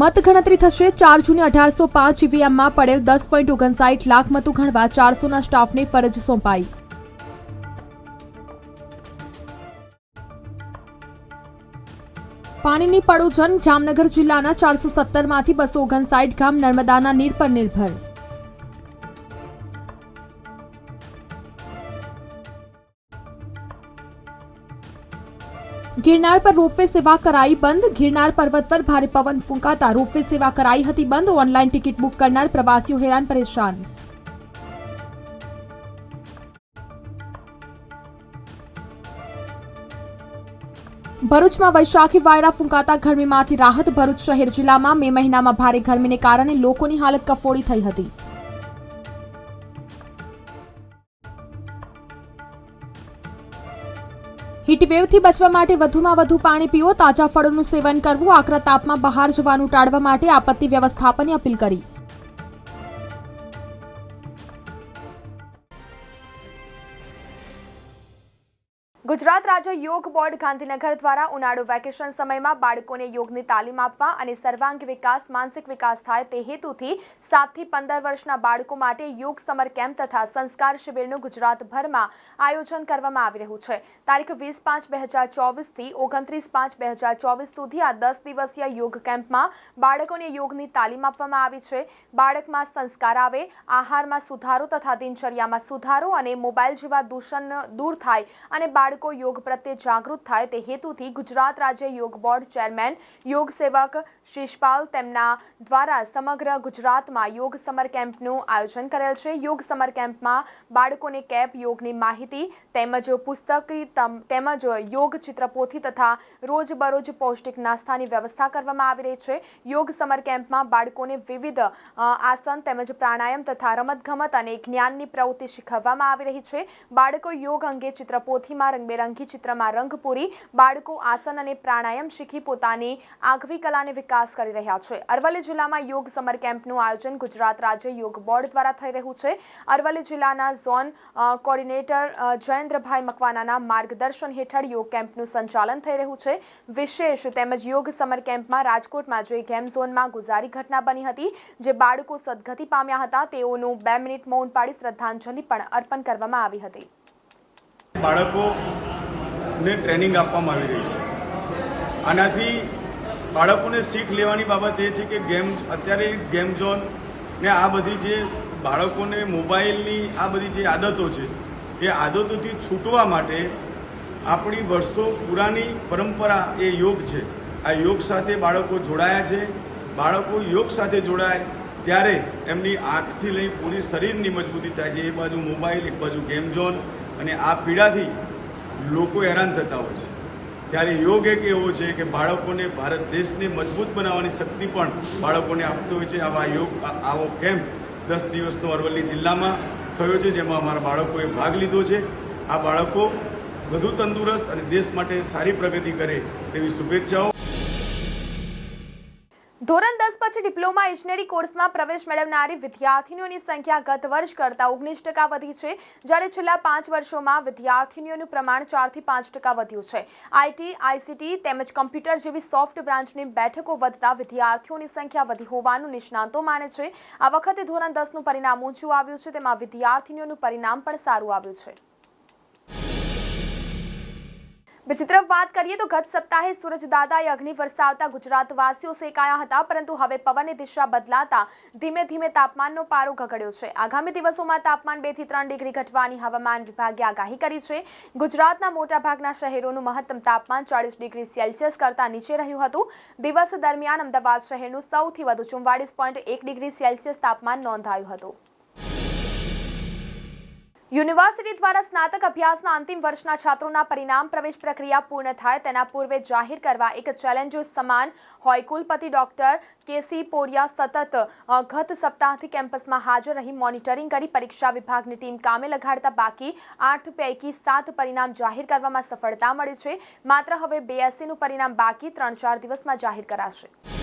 મતગણતરી થશે ચાર જૂને અઢારસો પાંચ ઈવીએમમાં પડેલ દસ પોઈન્ટ ઓગણસાઠ લાખ મતો ગણવા ચારસોના સ્ટાફને ફરજ સોંપાઈ. પાણીની પડોજન જામનગર જિલ્લાના ચારસો સત્તરમાંથી બસો ઓગણસાઠ ગામ નર્મદાના નીર પર નિર્ભર. ગિરનાર પર રોપવે સેવા કરાઈ બંધ. ગિરનાર પર્વત પર ભારે પવન ફૂંકાતા રોપવે સેવા કરાઈ હતી બંધ. ઓનલાઈન ટિકિટ બુક કરનાર પ્રવાસીઓ હેરાન પરેશાન. ભરૂચમાં વૈશાખી વાયરા ફૂંકાતા ગરમીમાંથી રાહત ભરૂચ શહેર જિલ્લામાં મે મહિનામાં ભારે ગરમીને કારણે લોકોની હાલત કફોડી થઈ હતી. હીટવેવથી બચવા માટે વધુમાં વધુ પાણી પીવો તાજા ફળોનું સેવન કરવું, આકરા તાપમાં બહાર જવાનું ટાળવા માટે આપત્તિ વ્યવસ્થાપનની અપીલ કરી. ગુજરાત રાજ્ય યોગ બોર્ડ ગાંધીનગર દ્વારા ઉનાળુ વેકેશન સમયમાં બાળકોને યોગની તાલીમ આપવા અને સર્વાંગી વિકાસ, માનસિક વિકાસ થાય તે હેતુથી સાતથી પંદર વર્ષના બાળકો માટે યોગ સમર કેમ્પ તથા સંસ્કાર શિબિરનું ગુજરાતભરમાં આયોજન કરવામાં આવી રહ્યું છે. તારીખ વીસ પાંચ બે હજાર ચોવીસથી ઓગણત્રીસ પાંચ બે હજાર ચોવીસ સુધી આ દસ દિવસીય યોગ કેમ્પમાં બાળકોને યોગની તાલીમ આપવામાં આવી છે. બાળકમાં સંસ્કાર આવે, આહારમાં સુધારો તથા દિનચર્યામાં સુધારો અને મોબાઈલ જેવા દૂષણ દૂર થાય અને બાળકો યોગ પ્રત્યે જાગૃત થાય તે હેતુથી ગુજરાત રાજ્ય યોગ બોર્ડ ચેરમેન, યોગ સેવક શિષપાલ તેમના દ્વારા સમગ્ર ગુજરાતમાં યોગ સમર કેમ્પનું આયોજન કરેલ છે. યોગ સમર કેમ્પમાં બાળકોને કેપ યોગની માહિતી તેમજ પુસ્તક તેમજ યોગ ચિત્રપોથી તથા રોજબરોજ પૌષ્ટિક નાસ્તાની વ્યવસ્થા કરવામાં આવી રહી છે. યોગ સમર કેમ્પમાં બાળકોને વિવિધ આસન તેમજ પ્રાણાયામ તથા રમતગમત અને જ્ઞાનની પ્રવૃત્તિ શીખવવામાં આવી રહી છે. બાળકો યોગ અંગે ચિત્રપોથીમાં રંગબેરંગી ચિત્રમાં રંગ પૂરી બાળકો આસન અને પ્રાણાયામ શીખી પોતાની આગવી કલાને વિકાસ કરી રહ્યા છે. અરવલ્લી જિલ્લામાં યોગ સમર કેમ્પનું આયોજન ગુજરાત રાજ્ય યોગ બોર્ડ દ્વારા થઈ રહ્યું છે. અરવલ્લી જિલ્લાના ઝોન કોર્ડિનેટર જયેન્દ્રભાઈ મકવાનાના માર્ગદર્શન હેઠળ યોગ કેમ્પનું સંચાલન થઈ રહ્યું છે. વિશેષ તેમજ યોગ સમર કેમ્પમાં રાજકોટમાં જે ગેમ ઝોનમાં ગુજારી ઘટના બની હતી, જે બાળકો સદગતિ પામ્યા હતા, તેઓનું બે મિનિટ મૌન પાડી શ્રદ્ધાંજલિ પણ અર્પણ કરવામાં આવી હતી. બાળકોને ટ્રેનિંગ આપવામાં આવી રહી છે. આનાથી બાળકોને શીખ લેવાની બાબત એ છે કે ગેમ, અત્યારે ગેમ ઝોન ને આ બધી જે બાળકોને મોબાઈલની આ બધી જે આદતો છે, એ આદતોથી છૂટવા માટે આપણી વર્ષો પુરાની પરંપરા એ યોગ છે. આ યોગ સાથે બાળકો જોડાયા છે. બાળકો યોગ સાથે જોડાય ત્યારે એમની આંખથી લઈ પૂરી શરીરની મજબૂતી થાય છે. એ બાજુ મોબાઈલ, એક બાજુ ગેમ ઝોન. અને આ પીડાથી લોકો હેરાન થતા હોય છે. ત્યારે યોગ એક એવો છે કે બાળકોને ભારત દેશને મજબૂત બનાવવાની શક્તિ પણ બાળકોને આપતો હોય છે. આવા યોગ આવો કેમ્પ દસ દિવસનો અરવલ્લી જિલ્લામાં થયો છે, જેમાં અમારા બાળકોએ ભાગ લીધો છે. આ બાળકો વધુ તંદુરસ્ત અને દેશ માટે સારી પ્રગતિ કરે તેવી શુભેચ્છાઓ ધોરણ દસ પછી ડિપ્લોમા ઇજનેરી કોર્સમાં પ્રવેશ મેળવનારી વિદ્યાર્થીનીઓની સંખ્યા ગત વર્ષ કરતાં ઓગણીસ ટકા વધી છે. જ્યારે છેલ્લા પાંચ વર્ષોમાં વિદ્યાર્થીનીઓનું પ્રમાણ ચારથી પાંચ ટકા વધ્યું છે. આઈટી, આઈસીટી તેમજ કમ્પ્યુટર જેવી સોફ્ટ બ્રાન્ચની બેઠકો વધતા વિદ્યાર્થીઓની સંખ્યા વધી હોવાનું નિષ્ણાંતો માને છે. આ વખતે ધોરણ દસનું પરિણામ ઊંચું આવ્યું છે. તેમાં વિદ્યાર્થીનીઓનું પરિણામ પણ સારું આવ્યું છે. બીજી તરફ વાત કરીએ તો ગત સપ્તાહે સૂરજદાદાએ અગ્નિ વરસાવતા ગુજરાતવાસીઓ શેકાયા હતા, પરંતુ હવે પવનની દિશા બદલાતા ધીમે ધીમે તાપમાનનો પારો ઘગડ્યો છે. આગામી દિવસોમાં તાપમાન બેથી ત્રણ ડિગ્રી ઘટવાની હવામાન વિભાગે આગાહી કરી છે. ગુજરાતના મોટાભાગના શહેરોનું મહત્તમ તાપમાન ચાળીસ ડિગ્રી સેલ્સિયસ કરતાં નીચે રહ્યું હતું. દિવસ દરમિયાન અમદાવાદ શહેરનું સૌથી વધુ ચુમ્વાળીસ પોઈન્ટ એક ડિગ્રી સેલ્સિયસ તાપમાન નોંધાયું હતું. યુનિવર્સિટી દ્વારા સ્નાતક અભ્યાસના અંતિમ વર્ષના છાત્રોના પરિણામ પ્રવેશ પ્રક્રિયા પૂર્ણ થાય તેના પૂર્વે જાહેર કરવા એક ચેલેન્જ સમાન હોય. કુલપતિ ડોક્ટર કેસી પોરિયા સતત ગત સપ્તાહથી કેમ્પસમાં હાજર રહી મોનિટરિંગ કરી પરીક્ષા વિભાગની ટીમ કામે લગાડતા બાકી આઠ પૈકી સાત પરિણામ જાહેર કરવામાં સફળતા મળી છે. માત્ર હવે બેએસસીનું પરિણામ બાકી, ત્રણ ચાર દિવસમાં જાહેર કરાશે.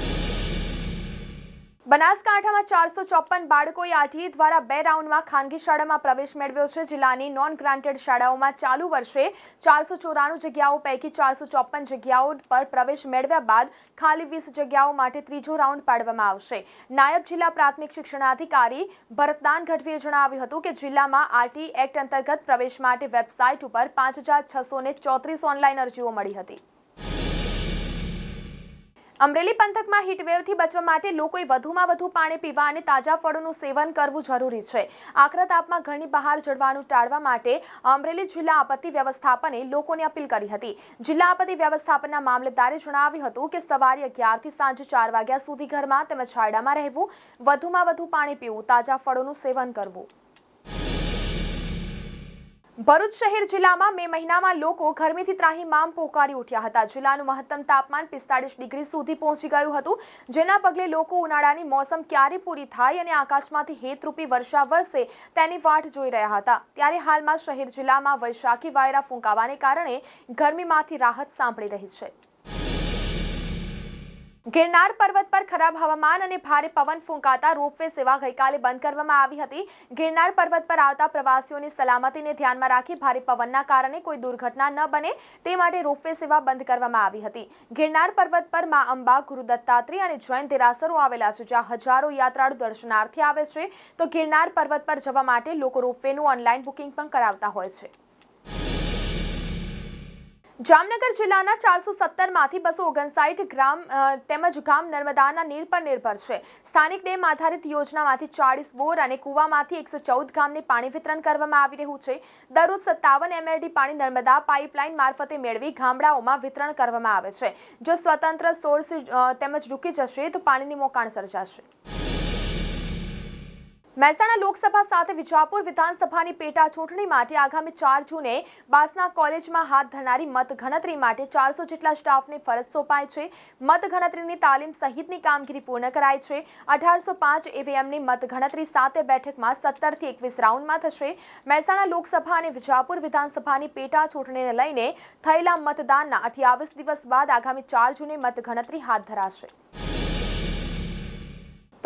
બનાસકાંઠામાં ચારસો ચોપન બાળકોએ આરટીઈ દ્વારા બે રાઉન્ડમાં ખાનગી શાળામાં પ્રવેશ મેળવ્યો છે. જિલ્લાની નોન ગ્રાન્ટેડ શાળાઓમાં ચાલુ વર્ષે ચારસો ચોરાણું જગ્યાઓ પૈકી ચારસો ચોપન જગ્યાઓ પર પ્રવેશ મેળવ્યા બાદ ખાલી વીસ જગ્યાઓ માટે ત્રીજો રાઉન્ડ પાડવામાં આવશે. નાયબ જિલ્લા પ્રાથમિક શિક્ષણાધિકારી ભરતદાન ગઢવીએ જણાવ્યું હતું કે જિલ્લામાં આરટી એક્ટ અંતર્ગત પ્રવેશ માટે વેબસાઇટ ઉપર પાંચ હજાર છસો ચોત્રીસ ઓનલાઈન અરજીઓ મળી હતી. અમરેલી પંથકમાં હીટવેવથી બચવા માટે લોકોએ વધુમાં વધુ પાણી પીવા અને તાજા ફળોનું સેવન કરવું જરૂરી છે. આકરા તાપમાં ઘરની બહાર જડવાનું ટાળવા માટે અમરેલી જિલ્લા આપત્તિ વ્યવસ્થાપને લોકોને અપીલ કરી હતી. જિલ્લા આપત્તિ વ્યવસ્થાપનના મામલતદારે જણાવ્યું હતું કે સવારે અગિયારથી સાંજે ચાર વાગ્યા સુધી ઘરમાં તેમજ છાયડામાં રહેવું, વધુમાં વધુ પાણી પીવું, તાજા ફળોનું સેવન કરવું. ભરૂચ શહેર જિલ્લામાં મે મહિનામાં લોકો ગરમીથી ત્રાહીમામ પોકારી ઉઠ્યા હતા. જિલ્લાનું મહત્તમ તાપમાન પિસ્તાળીસ ડિગ્રી સુધી પહોંચી ગયું હતું. જેના પગલે લોકો ઉનાળાની મોસમ ક્યારે પૂરી થાય અને આકાશમાંથી હેતરૂપી વર્ષા વરસે તેની વાટ જોઈ રહ્યા હતા. ત્યારે હાલમાં શહેર જિલ્લામાં વૈશાખી વાયરા ફૂંકાવાને કારણે ગરમીમાંથી રાહત સાંપડી રહી છે. ગિરનાર પર્વત પર ખરાબ હવામાન અને ભારે પવન ફૂંકાતા રોપવે સેવા ગઈકાલે બંધ કરવામાં આવી હતી. ગિરનાર પર્વત પર આવતા પ્રવાસીઓની સલામતીને ધ્યાનમાં રાખી ભારે પવનના કારણે કોઈ દુર્ઘટના ન બને તે માટે રોપવે સેવા બંધ કરવામાં આવી હતી. ગિરનાર પર્વત પર મા અંબા, ગુરુ દત્તાત્રેય અને જૈન દેરાસરો આવેલા છે, જ્યાં હજારો યાત્રાળુ દર્શનાર્થી આવે છે. તો ગિરનાર પર્વત પર જવા માટે લોકો રોપવેનું ઓનલાઈન બુકિંગ પણ કરાવતા હોય છે. જામનગર જિલ્લાના ચારસો સત્તરમાંથી બસો ઓગણસાઠ ગ્રામ તેમજ ગામ નર્મદાના નીર પર નિર્ભર છે. સ્થાનિક ડેમ આધારિત યોજનામાંથી ચાળીસ બોર અને કૂવામાંથી એકસો ચૌદ ગામને પાણી વિતરણ કરવામાં આવી રહ્યું છે. દરરોજ સત્તાવન એમએલડી પાણી નર્મદા પાઇપલાઇન મારફતે મેળવી ગામડાઓમાં વિતરણ કરવામાં આવે છે. જો સ્વતંત્ર સોર્સ તેમજ રૂકી જશે તો પાણીની મોકાણ સર્જાશે. મહેસાણા લોકસભા સાથે વિજાપુર વિધાનસભાની પેટા ચૂંટણી માટે આગામી ચાર જૂને બાસના કોલેજમાં હાથ ધરનારી મતગણતરી માટે ચારસો જેટલા સ્ટાફને ફરજ સોંપાય છે. મતગણતરીની તાલીમ સહિતની કામગીરી પૂર્ણ કરાય છે. અઢારસો પાંચ ઈવીએમની મતગણતરી સાતે બેઠકમાં સત્તરથી એકવીસ રાઉન્ડમાં થશે. મહેસાણા લોકસભા અને વિજાપુર વિધાનસભાની પેટા ચૂંટણીને લઈને થયેલા મતદાનના અઠ્યાવીસ દિવસ બાદ આગામી ચાર જૂને મતગણતરી હાથ ધરાશે.